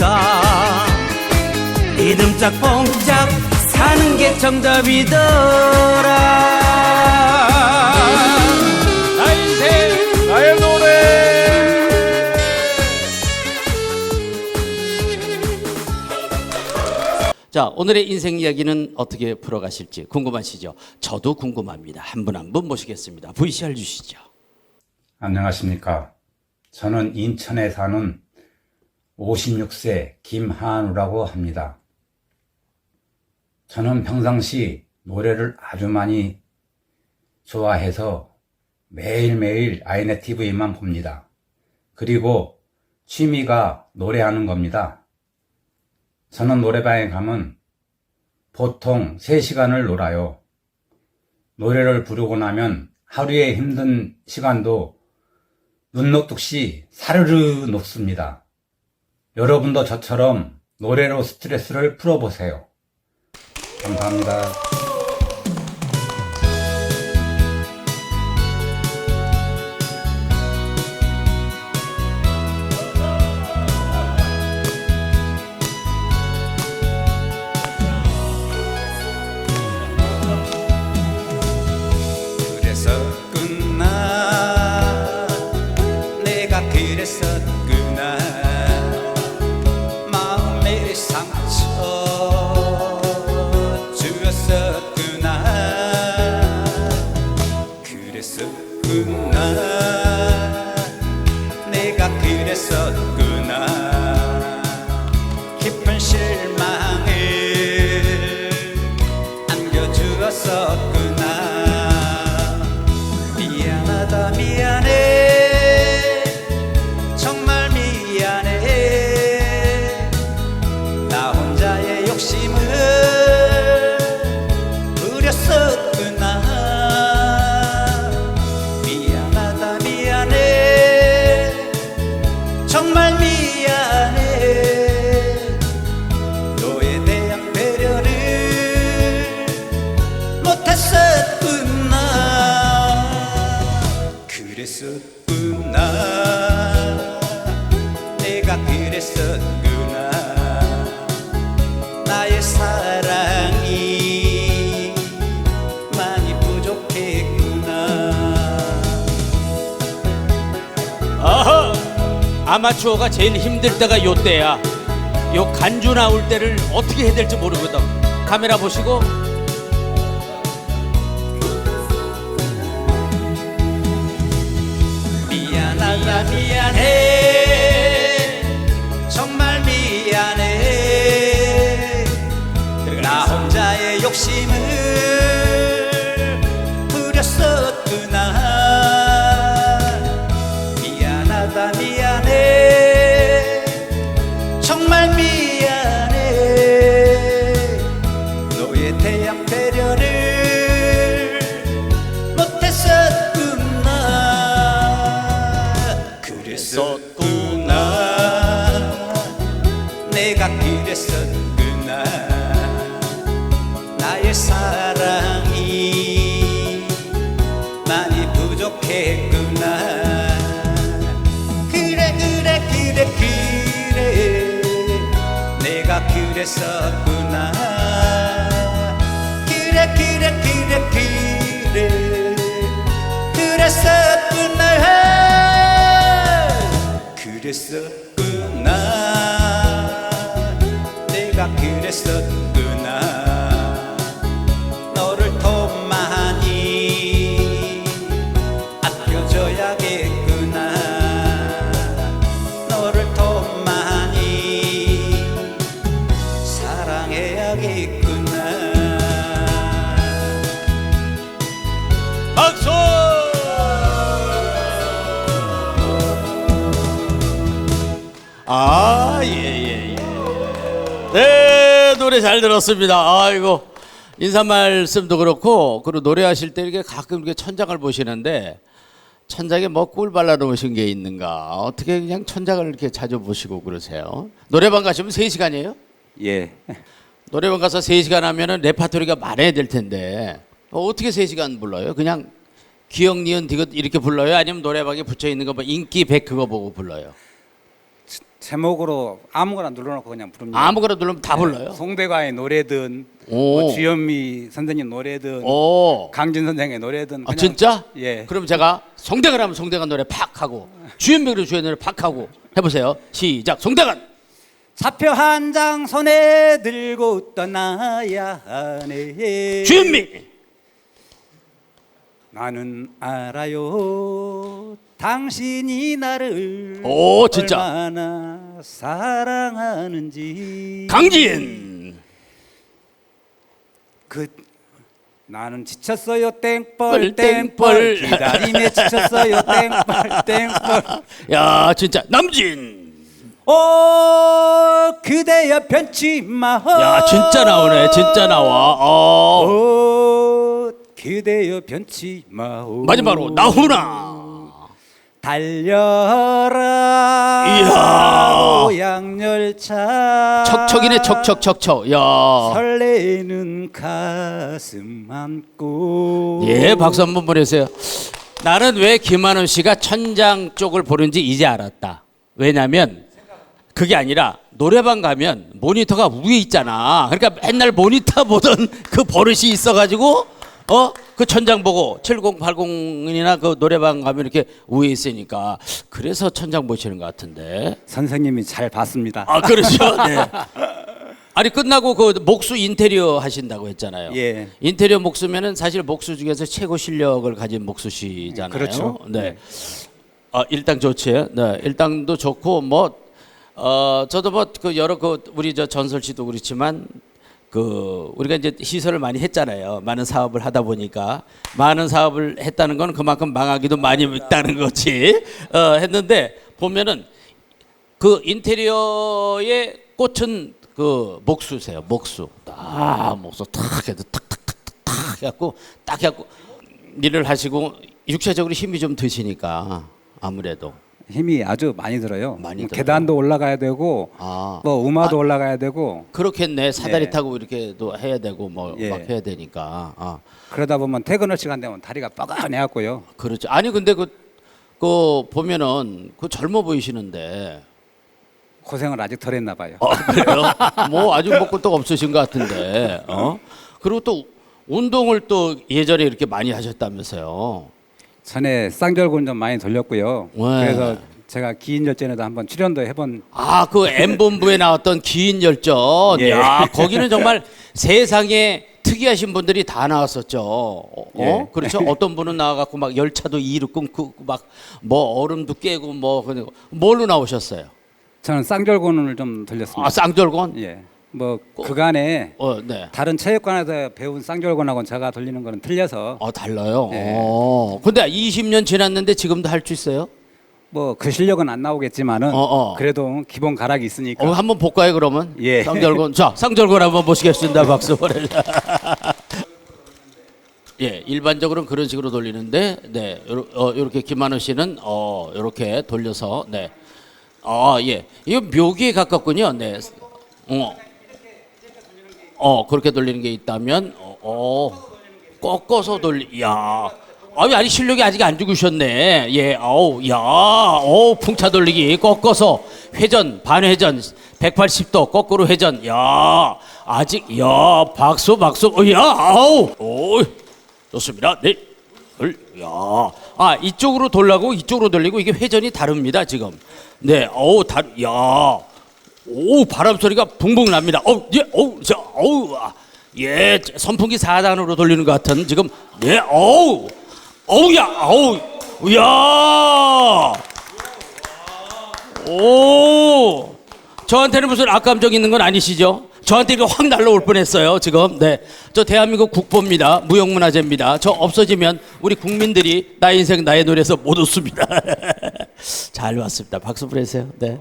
있다 이듬짝 뽕짝 사는 게 정답이더라 나의 인생 나의 노래 자, 오늘의 인생 이야기는 어떻게 풀어가실지 궁금하시죠? 저도 궁금합니다. 한 분 한 분 모시겠습니다. VCR 주시죠. 안녕하십니까. 저는 인천에 사는 56세 김한우라고 합니다. 저는 평상시 노래를 아주 많이 좋아해서 매일매일 아이네 TV만 봅니다. 그리고 취미가 노래하는 겁니다. 저는 노래방에 가면 보통 3시간을 놀아요. 노래를 부르고 나면 하루의 힘든 시간도 눈 녹듯이 사르르 녹습니다. 여러분도 저처럼 노래로 스트레스를 풀어보세요. 감사합니다. 안 아마추어가 제일 힘들 때가 요 때야. 요 간주 나올 때를 어떻게 해야 될지 모르거든. 카메라 보시고. 미안하다 미안 나의 사랑이 많이 부족했구나. 그래 그래 그래 그래. 내가 그랬었구나. 그래 그래 그래 그래. 그랬었구나. 그랬었구나. 내가 그랬었구나 아 예 예 예 네 노래 잘 들었습니다 아이고 인사 말씀도 그렇고 그리고 노래하실 때 이렇게 가끔 이렇게 천장을 보시는데 천장에 뭐 꿀 발라놓으신 게 있는가 어떻게 그냥 천장을 이렇게 자주 보시고 그러세요 노래방 가시면 3시간이에요? 예. 노래방 가서 3시간 하면은 레파토리가 많아야 될 텐데 어, 어떻게 3시간 불러요? 그냥 기억 니은 디귿 이렇게 불러요? 아니면 노래방에 붙여 있는 거 뭐 인기 100 그거 보고 불러요? 제목으로 아무거나 눌러놓고 그냥 부릅니다. 아무거나 누르면 다 네, 불러요. 송대가의 노래든 오. 뭐 주현미 선생님 노래든 오. 강진 선생의 노래든 아 그냥 진짜? 예. 그럼 제가 송대관 하면 송대관 노래 팍 하고 주연배 그럼 주연 노래 팍 하고 해보세요. 시작. 송대관. 차표 한 장 손에 들고 떠나야 하네 주현미. 나는 알아요 당신이 나를 오, 진짜. 얼마나 사랑하는지 강진. 그 나는 지쳤어요 뻘, 땡벌 땡벌. 땡벌 기다림에 지쳤어요 땡벌 땡벌 야 진짜 남진. 오 그대여 변치 마오 야 진짜 나오네. 진짜 나와. 어. 오 그대여 변치 마오 마지막으로 나훈아. 달려라 이야. 고향열차 척척이네 척척척척. 야. 설레는 가슴 안고 예, 박수 한번 보내세요. 나는 왜 김한원 씨가 천장 쪽을 보는지 이제 알았다. 왜냐면 그게 아니라 노래방 가면 모니터가 위에 있잖아. 그러니까 맨날 모니터 보던 그 버릇이 있어가지고 어? 그 천장 보고 7080이나 그 노래방 가면 이렇게 위에 있으니까 그래서 천장 보시는 것 같은데. 선생님이 잘 봤습니다 아, 그렇죠. 네. 아니 끝나고 그 목수 인테리어 하신다고 했잖아요. 예. 인테리어 목수면은 사실 목수 중에서 최고 실력을 가진 목수시잖아요. 그렇죠. 네. 아, 일당 좋지. 네. 일당도 좋고 뭐 어, 저도 뭐 그 여러 그 우리 저 전설 씨도 그렇지만 그 우리가 이제 시설을 많이 했잖아요. 많은 사업을 하다 보니까 많은 사업을 했다는 건 그만큼 망하기도 많이 있다는 거지. 어, 했는데 보면은 그 인테리어의 꽃은 그 목수세요. 목수. 딱 목수 탁 해도 탁탁탁탁 해갖고 딱 해갖고 일을 하시고 육체적으로 힘이 좀 드시니까 아무래도 힘이 아주 많이 들어요 많이 뭐 들어요. 계단도 올라가야 되고 아 뭐 우마도 올라가야 되고 그렇겠네. 사다리 예. 타고 이렇게도 해야 되고 뭐 막 예. 해야 되니까. 아 그러다 보면 퇴근할 시간 되면 다리가 뻐근해갖고요 그렇죠. 아니 근데 그, 그 보면은 그 젊어 보이시는데 고생을 아직 덜 했나 봐요 어, 그래요? 뭐 아주 먹고 떡 없으신 것 같은데. 어? 그리고 또 운동을 또 예전에 이렇게 많이 하셨다면서요. 전에 쌍절곤 좀 많이 돌렸고요 네. 그래서 제가 기인열전에도 한번 출연도 해본 아, 그 M본부에 나왔던 긴 열전. 예. 야, 거기는 정말 세상에 특이하신 분들이 다 나왔었죠. 어? 예. 그렇죠? 어떤 분은 나와갖고 막 열차도 이로 끊고 막 뭐 얼음도 깨고 뭐 그런 거. 뭘로 나오셨어요? 저는 쌍절곤을 좀 돌렸습니다 아, 쌍절곤? 예. 뭐 그간에 어, 네. 다른 체육관에서 배운 쌍절곤하고 제가 돌리는 거는 틀려서 어, 달라요. 예. 어. 근데 20년 지났는데 지금도 할 수 있어요? 뭐 그 실력은 안 나오겠지만은 어, 어. 그래도 기본 가락이 있으니까 어, 한번 볼까요, 그러면? 예. 쌍절곤. 자, 쌍절곤 한번 보시겠습니다. 박수 보내. 예, 일반적으로는 그런 식으로 돌리는데, 네, 요러, 어, 요렇게 김만호 씨는 어, 요렇게 돌려서, 네, 아, 예, 이거 묘기에 가깝군요. 네, 어, 어, 그렇게 돌리는 게 있다면, 어, 어 꺾어서 돌리, 야, 아니 아니 실력이 아직 안 죽으셨네. 예, 어우, 야, 어우 풍차 돌리기 꺾어서 회전 반회전 180도 거꾸로 회전. 야, 아직 야 박수 박수. 어, 야, 아우, 오, 좋습니다. 네, 둘, 야, 아 이쪽으로 돌라고 이쪽으로 돌리고 이게 회전이 다릅니다 지금. 네, 어우 다, 야. 오 바람 소리가 붕붕 납니다. 어, 예, 어, 저, 어우, 아, 예, 선풍기 4단으로 돌리는 것 같은 지금, 네, 어우, 어우야, 어우, 야, 오, 저한테는 무슨 악감정 있는 건 아니시죠? 저한테 이거 확 날라올 뻔했어요 지금. 네, 저 대한민국 국보입니다. 무형문화재입니다. 저 없어지면 우리 국민들이 나의 인생 나의 노래에서 못 웃습니다. 잘 왔습니다. 박수 보내세요. 네.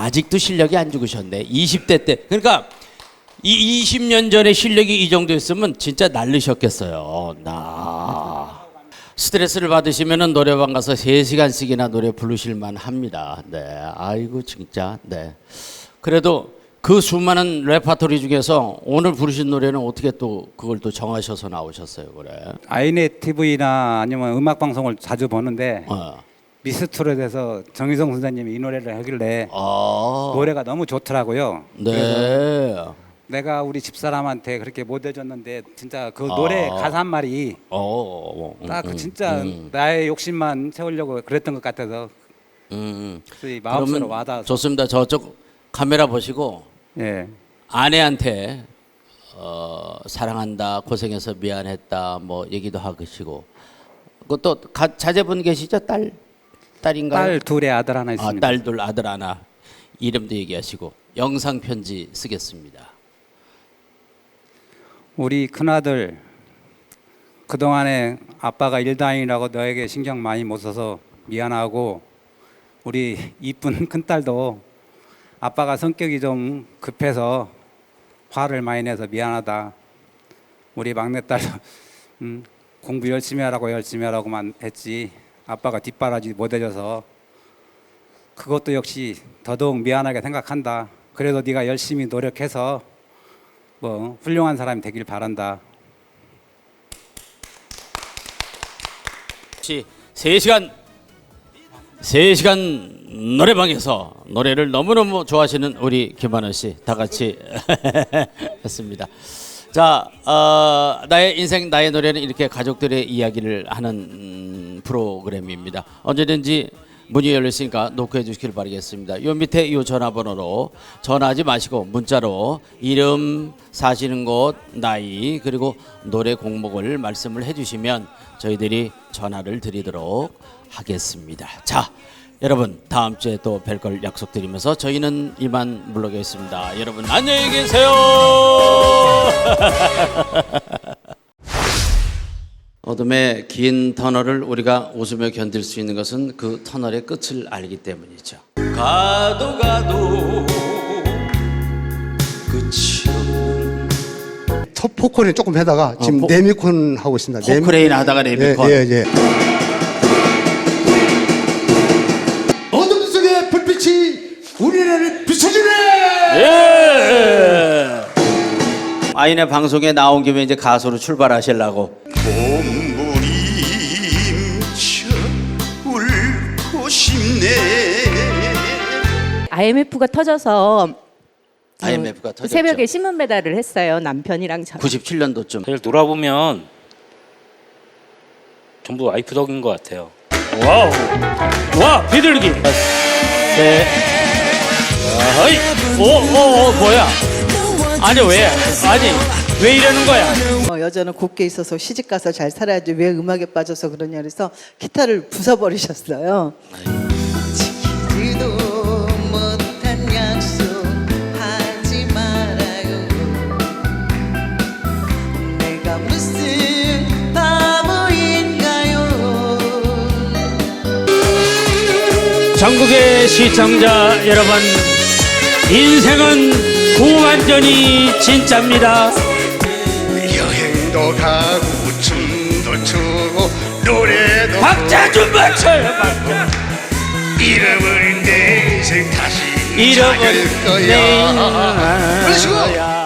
아직도 실력이 안 죽으셨네. 20대 때. 그러니까 이 20년 전에 실력이 이 정도였으면 진짜 날르셨겠어요. 나 스트레스를 받으시면은 노래방 가서 3시간씩이나 노래 부르실 만 합니다. 네. 아이고 진짜. 네. 그래도 그 수많은 레파토리 중에서 오늘 부르신 노래는 어떻게 또 그걸 또 정하셔서 나오셨어요, 그래? 아이넷 TV나 아니면 음악 방송을 자주 보는데 어. 미스트롯에서 정희성 선생님이 이 노래를 하길래 아, 노래가 너무 좋더라고요. 네. 내가 우리 집사람한테 그렇게 못 해줬는데 진짜 그 아. 노래 가사 한 말이 어, 음, 딱그 음, 진짜 음, 나의 욕심만 채우려고 그랬던 것 같아서 음. 마음속으로 그러면 와닿아서 좋습니다. 저쪽 카메라 보시고 예. 아내한테 어, 사랑한다, 고생해서 미안했다, 뭐 얘기도 하시고. 그것도 가, 자제분 계시죠? 딸 딸인가요? 딸 둘에 아들 하나 아, 있습니다. 딸 둘 아들 하나 이름도 얘기하시고 영상 편지 쓰겠습니다. 우리 큰아들 그동안에 아빠가 일다인이라고 너에게 신경 많이 못 써서 미안하고 우리 이쁜 큰딸도 아빠가 성격이 좀 급해서 화를 많이 내서 미안하다. 우리 막내딸도 음, 공부 열심히 하라고 열심히 하라고만 했지 아빠가 뒷바라지 못 해줘서 그것도 역시 더더욱 미안하게 생각한다. 그래도 네가 열심히 노력해서 뭐 훌륭한 사람이 되길 바란다. 혹시 3시간 3시간 노래방에서 노래를 너무너무 좋아하시는 우리 김하늘 씨다 같이 했습니다. 자, 어, 나의 인생 나의 노래는 이렇게 가족들의 이야기를 하는 음, 프로그램입니다. 언제든지 문이 열렸으니까 노크해 주시길 바라겠습니다. 요 밑에 이 전화번호로 전화하지 마시고 문자로 이름, 사시는 곳, 나이 그리고 노래 곡목을 말씀을 해주시면 저희들이 전화를 드리도록 하겠습니다. 자, 여러분 다음 주에 또 뵐 걸 약속드리면서 저희는 이만 물러가겠습니다. 여러분 안녕히 계세요. 어둠의 긴 터널을 우리가 웃으며 견딜 수 있는 것은 그 터널의 끝을 알기 때문이죠. 가도 가도 끝이 없는 첫 포크레인 조금 하다가 지금 포- 네미콘 하고 있습니다. 네미- 포크레인 하다가 네미콘. 예, 예, 예. 어둠 속의 불빛이 우리를 비춰주네. 예. 아이네 방송에 나온 김에 이제 가수로 출발하시려고. IMF가 터져서 IMF가 그 터졌죠. 새벽에 신문 배달을 했어요 남편이랑 저. 97년도쯤. 사실 돌아보면 전부 와이프 덕인 것 같아요. 와우, 와 비둘기. 네. 어이, 오, 오, 오, 뭐야? 아니 왜? 아니 왜 이러는 거야? 어, 여자는 곱게 있어서 시집 가서 잘 살아야지 왜 음악에 빠져서 그러냐 그래서 기타를 부숴버리셨어요. 지키 전국의 시청자 여러분, 인생은 후반전이 진짜입니다. 여행도 가고 춤도 추고 노래도 박자 좀 맞춰요, 박자. 잃어버린 내 인생 다시 잃어버린 찾을 내 거야 인생.